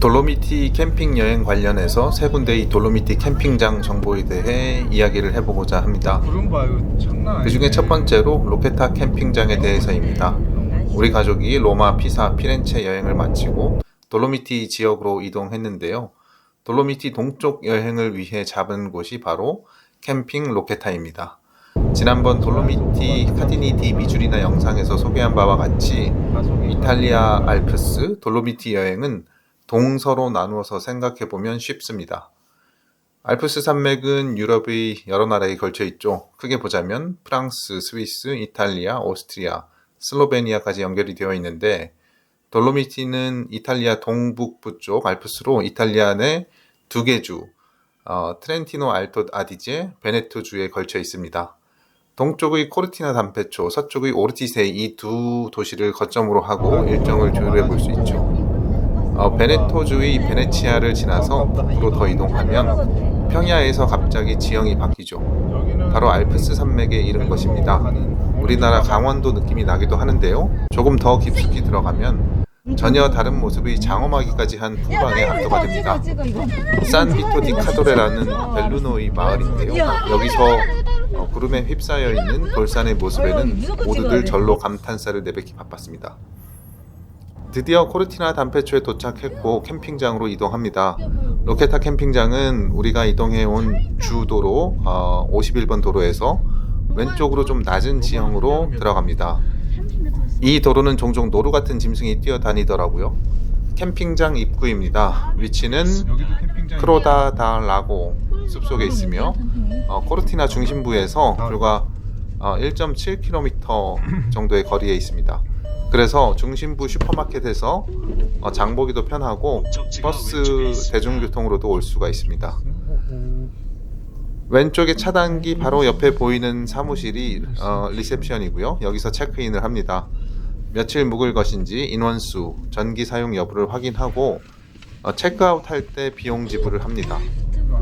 돌로미티 캠핑 여행 관련해서 세 군데의 돌로미티 캠핑장 정보에 대해 이야기를 해보고자 합니다. 구름 봐 이거 장난 아니네 그 중에 첫 번째로 로페타 캠핑장에 대해서입니다. 우리 가족이 로마, 피사, 피렌체 여행을 마치고 돌로미티 지역으로 이동했는데요. 돌로미티 동쪽 여행을 위해 잡은 곳이 바로 캠핑 로케타입니다. 지난번 돌로미티 카디니 디 미주리나 영상에서 소개한 바와 같이 가속이 이탈리아 알프스 돌로미티 여행은 동서로 나누어서 생각해 보면 쉽습니다. 알프스 산맥은 유럽의 여러 나라에 걸쳐 있죠. 크게 보자면 프랑스, 스위스, 이탈리아, 오스트리아, 슬로베니아까지 연결이 되어 있는데 돌로미티는 이탈리아 동북부 쪽 알프스로 이탈리아 내 두 개 주, 어, 트렌티노 알토 아디제, 베네토 주에 걸쳐 있습니다. 동쪽의 코르티나 담페초, 서쪽의 오르티세 이 두 도시를 거점으로 하고 일정을 조율해 볼 수 있죠. 어, 베네토주의 베네치아를 지나서 북부로 더 이동하면 평야에서 갑자기 지형이 바뀌죠. 바로 알프스 산맥에 이른 것입니다. 우리나라 강원도 느낌이 나기도 하는데요. 조금 더 깊숙이 들어가면 전혀 다른 모습의 장어마기까지 한 풍광에 압도가 됩니다. 산 비토 디 카도레라는 벨루노의 마을인데요. 여기서 어, 구름에 휩싸여 있는 돌산의 모습에는 모두들 절로 감탄사를 내뱉기 바빴습니다. 드디어 코르티나 담페초에 도착했고 캠핑장으로 이동합니다. 로케타 캠핑장은 우리가 이동해온 주도로 어, 51번 도로에서 왼쪽으로 좀 낮은 지형으로 들어갑니다. 이 도로는 종종 노루 같은 짐승이 뛰어다니더라고요. 캠핑장 입구입니다. 위치는 크로다 다 라고 숲속에 있으며 어, 코르티나 중심부에서 불과 어, 1.7km 정도의 거리에 있습니다. 그래서 중심부 슈퍼마켓에서 어, 장보기도 편하고 버스 대중교통으로도 올 수가 있습니다. 왼쪽에 차단기 바로 옆에 보이는 사무실이 어, 리셉션이고요. 여기서 체크인을 합니다. 며칠 묵을 것인지 인원수, 전기 사용 여부를 확인하고 어, 체크아웃 할 때 비용 지불을 합니다. 그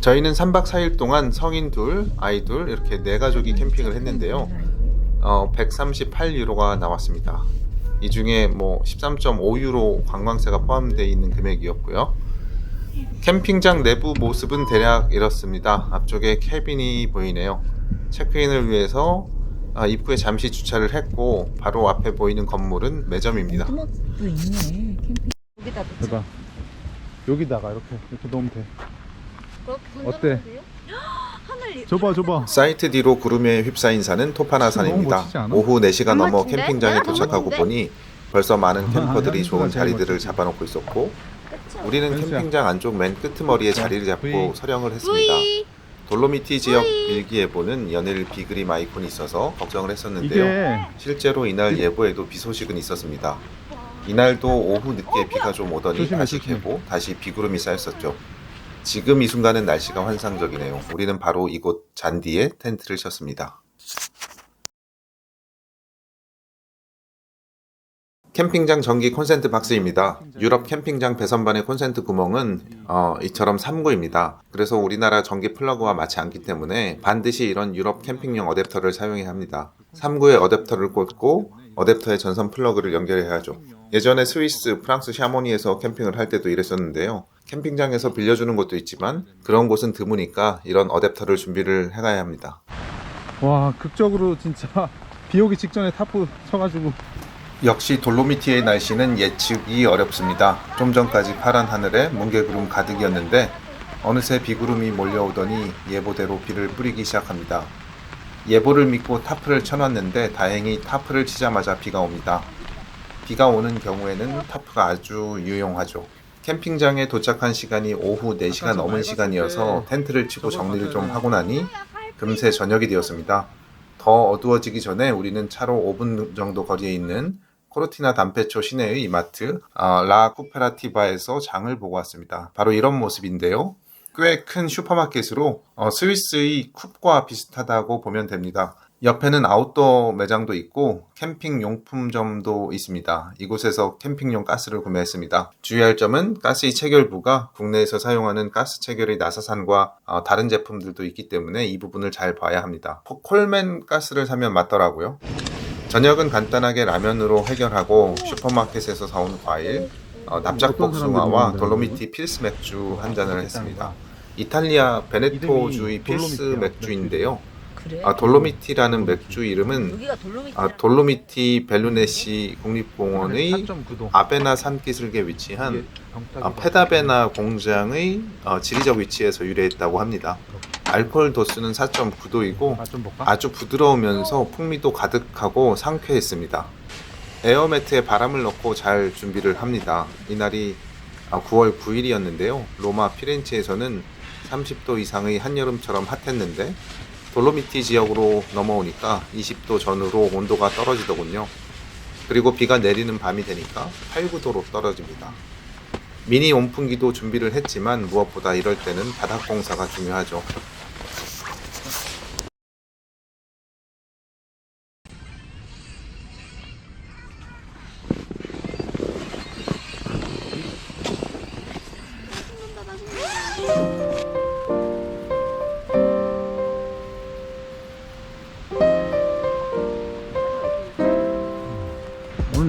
저희는 3박 4일 동안 성인 둘, 아이 둘 이렇게 네 가족이 캠핑을 했는데요. 어, 138유로가 나왔습니다. 이 중에 뭐 13.5유로 관광세가 포함되어 있는 금액이었고요. 캠핑장 내부 모습은 대략 이렇습니다. 앞쪽에 캐빈이 보이네요. 체크인을 위해서 아, 입구에 잠시 주차를 했고 바로 앞에 보이는 건물은 매점입니다. 토마토 있네. 캠핑. 여기다 놓자. 여기다가 이렇게 이렇게 넣으면 돼 그렇게 어때? 돼요? 줘봐 줘봐 사이트 뒤로 구름에 휩싸인 산은 토파나산입니다. 너무 멋지지 않아? 오후 4시가 너무 넘어 멋진데? 캠핑장에 아, 도착하고? 보니 벌써 많은 캠퍼들이 아, 좋은 제일 자리들을 멋지지. 잡아놓고 있었고. 우리는 현수야. 캠핑장 안쪽 맨 끄트머리에 자, 자리를 잡고 V. 서령을 했습니다. 돌로미티 지역 일기예보는 연일 비그림 아이콘이 있어서 걱정을 했었는데요. 이게 실제로 이날 예보에도 비 소식은 있었습니다. 이날도 오후 늦게 비가 좀 오더니 조심해, 다시 조심해. 개고 다시 비구름이 쌓였었죠. 지금 이 순간은 날씨가 환상적이네요. 우리는 바로 이곳 잔디에 텐트를 쳤습니다. 캠핑장 전기 콘센트 박스입니다. 유럽 캠핑장 배선반의 콘센트 구멍은 어, 이처럼 3구입니다. 그래서 우리나라 전기 플러그와 맞지 않기 때문에 반드시 이런 유럽 캠핑용 어댑터를 사용해야 합니다. 3구에 어댑터를 꽂고 어댑터에 전선 플러그를 연결해야죠. 예전에 스위스, 프랑스 샤모니에서 캠핑을 할 때도 이랬었는데요. 캠핑장에서 빌려주는 곳도 있지만 그런 곳은 드무니까 이런 어댑터를 준비를 해가야 합니다. 와 극적으로 진짜 비 오기 직전에 타프 쳐가지고 역시 돌로미티의 날씨는 예측이 어렵습니다. 좀 전까지 파란 하늘에 뭉게구름 가득이었는데 어느새 비구름이 몰려오더니 예보대로 비를 뿌리기 시작합니다. 예보를 믿고 타프를 쳐놨는데 다행히 타프를 치자마자 비가 옵니다. 비가 오는 경우에는 타프가 아주 유용하죠. 캠핑장에 도착한 시간이 오후 4시가 넘은 시간이어서 텐트를 치고 정리를 좀 하고 나니 금세 저녁이 되었습니다. 더 어두워지기 전에 우리는 차로 5분 정도 거리에 있는 코르티나 담페초 시내의 이마트 아, 라 쿠페라티바에서 장을 보고 왔습니다. 바로 이런 모습인데요. 꽤 큰 슈퍼마켓으로 어, 스위스의 쿱과 비슷하다고 보면 됩니다. 옆에는 아웃도어 매장도 있고 캠핑 용품점도 있습니다. 이곳에서 캠핑용 가스를 구매했습니다. 주의할 점은 가스의 체결부가 국내에서 사용하는 가스 체결의 나사산과 어, 다른 제품들도 있기 때문에 이 부분을 잘 봐야 합니다. 코- 콜맨 가스를 사면 맞더라고요. 저녁은 간단하게 라면으로 해결하고 슈퍼마켓에서 사온 과일, 어, 납작 어떤 복숭아와 사람들이 돌로미티 필스 맥주 한 잔을 했습니다. 이탈리아 베네토주의 필스 맥주인데요. 그래? 아, 돌로미티라는 맥주 이름은 여기가 돌로미티. 아, 돌로미티 벨루네시 국립공원의 4.9도. 아베나 산기슭에 위치한 아, 페다베나 공장의 어, 지리적 위치에서 유래했다고 합니다. 알코올 도수는 4.9도이고 맛좀 볼까? 아주 부드러우면서 풍미도 가득하고 상쾌했습니다. 에어매트에 바람을 넣고 잘 준비를 합니다. 이날이 아, 9월 9일이었는데요. 로마 피렌체에서는 30도 이상의 한여름처럼 핫했는데 돌로미티 지역으로 넘어오니까 20도 전후로 온도가 떨어지더군요. 그리고 비가 내리는 밤이 되니까 8, 9도로 떨어집니다. 미니 온풍기도 준비를 했지만 무엇보다 이럴 때는 바닥 공사가 중요하죠.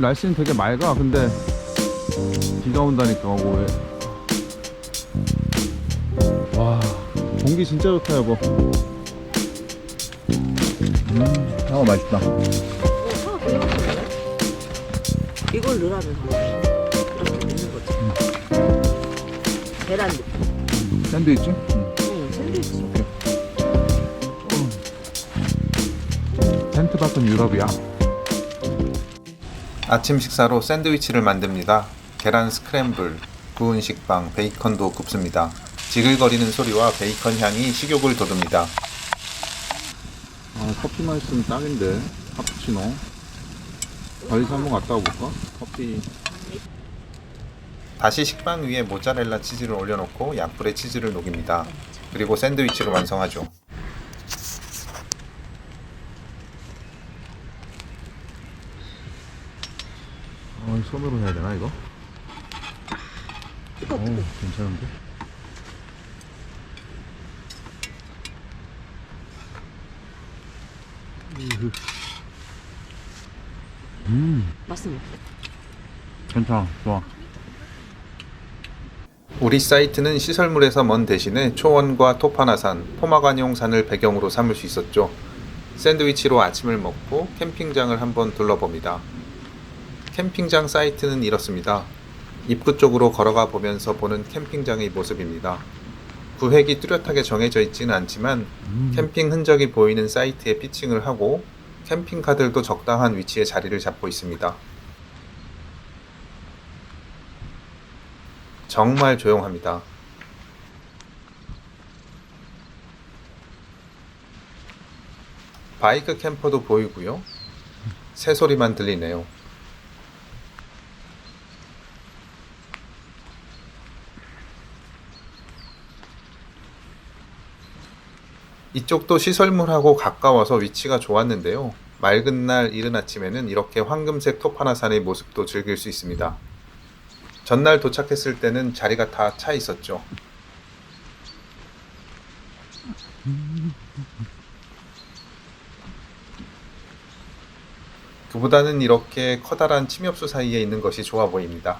날씨는 되게 맑아. 근데 비가 온다니까 뭐. 와 공기 진짜 좋다 여보. 음, 아 맛있다. 어. 이걸 넣으라면 이렇게 넣는 거지. 계란 느낌. 샌드위치? 음. 응, 샌드위치. 텐트 밖은 유럽이야. 아침 식사로 샌드위치를 만듭니다. 계란 스크램블, 구운 식빵, 베이컨도 굽습니다. 지글거리는 소리와 베이컨 향이 식욕을 돋웁니다. 아 커피만 있으면 딱인데 카푸치노. 어디서 한번 갔다 와볼까? 커피. 다시 식빵 위에 모짜렐라 치즈를 올려놓고 약불에 치즈를 녹입니다. 그리고 샌드위치를 완성하죠. 손으로 해야 되나 이거? 오, 괜찮은데? 으흐. 음, 맞습니다. 괜찮아, 좋아. 우리 사이트는 시설물에서 먼 대신에 초원과 토파나산, 포마관용산을 배경으로 삼을 수 있었죠. 샌드위치로 아침을 먹고 캠핑장을 한번 둘러봅니다. 캠핑장 사이트는 이렇습니다. 입구 쪽으로 걸어가 보면서 보는 캠핑장의 모습입니다. 구획이 뚜렷하게 정해져 있지는 않지만 음, 캠핑 흔적이 보이는 사이트에 피칭을 하고 캠핑카들도 적당한 위치에 자리를 잡고 있습니다. 정말 조용합니다. 바이크 캠퍼도 보이고요. 새소리만 들리네요. 이쪽도 시설물하고 가까워서 위치가 좋았는데요. 맑은 날 이른 아침에는 이렇게 황금색 토파나산의 모습도 즐길 수 있습니다. 전날 도착했을 때는 자리가 다 차 있었죠. 그보다는 이렇게 커다란 침엽수 사이에 있는 것이 좋아 보입니다.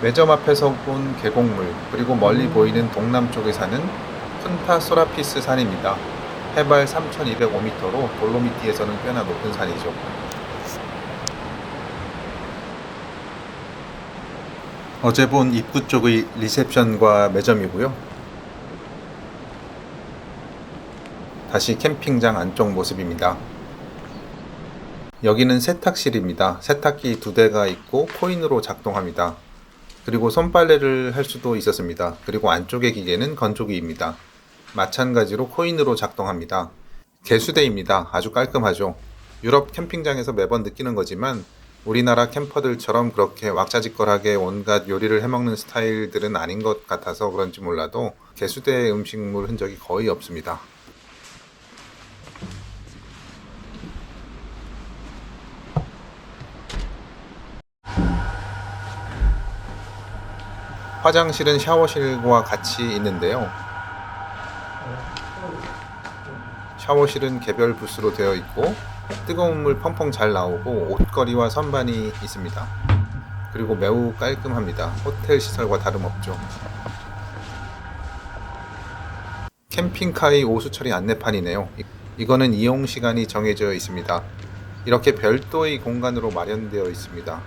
매점 앞에서 본 계곡물 그리고 멀리 보이는 동남쪽에 사는 푼타 소라피스 산입니다. 해발 3,205m로 돌로미티에서는 꽤나 높은 산이죠. 어제 본 입구 쪽의 리셉션과 매점이고요. 다시 캠핑장 안쪽 모습입니다. 여기는 세탁실입니다. 세탁기 두 대가 있고 코인으로 작동합니다. 그리고 손빨래를 할 수도 있었습니다. 그리고 안쪽의 기계는 건조기입니다. 마찬가지로 코인으로 작동합니다. 개수대입니다. 아주 깔끔하죠. 유럽 캠핑장에서 매번 느끼는 거지만 우리나라 캠퍼들처럼 그렇게 왁자지껄하게 온갖 요리를 해먹는 스타일들은 아닌 것 같아서 그런지 몰라도 개수대 음식물 흔적이 거의 없습니다. 화장실은 샤워실과 같이 있는데요. 샤워실은 개별 부스로 되어 있고 뜨거운 물 펑펑 잘 나오고 옷걸이와 선반이 있습니다. 그리고 매우 깔끔합니다. 호텔 시설과 다름없죠. 캠핑카의 오수 처리 안내판이네요. 이- 이거는 이용 시간이 정해져 있습니다. 이렇게 별도의 공간으로 마련되어 있습니다.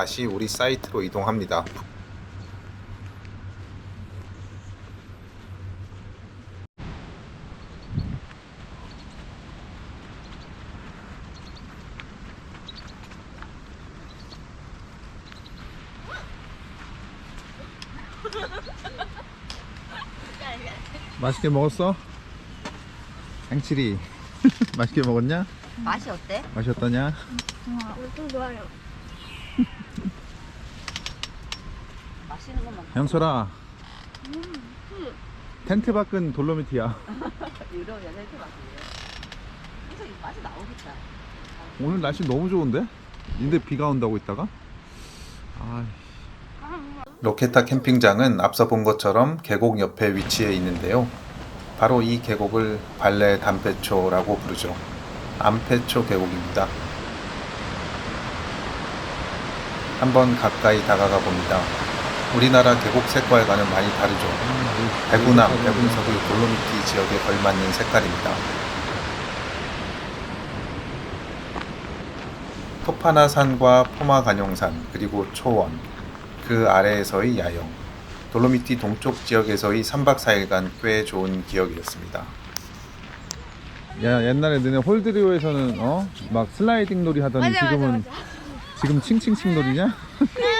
다시 우리 사이트로 이동합니다. 맛있게 먹었어? 장칠이 맛있게 먹었냐? 맛이 어때? 맛이 어떠냐? 엄청 좋아요. 맛있는 것만 영철아 텐트 밖은 돌로미티야 이러면 이렇게 맛이에요. 이 맛이 나오겠다. 오늘 날씨 너무 좋은데? 근데 비가 온다고 있다가 아 로케타 캠핑장은 앞서 본 것처럼 계곡 옆에 위치해 있는데요. 바로 이 계곡을 발레 담페초라고 부르죠. 암페초 계곡입니다. 한번 가까이 다가가 봅니다. 우리나라 계곡 색깔과는 많이 다르죠. 대구남, 대분석의 돌로미티 지역에 걸맞는 색깔입니다. 토파나산과 포마간용산 그리고 초원 그 아래에서의 야영 돌로미티 동쪽 지역에서의 3박 4일간 꽤 좋은 기억이었습니다. 야 옛날에 너네 홀드리오에서는 어? 막 슬라이딩 놀이 하더니 지금은 지금 칭칭칭 놀이냐?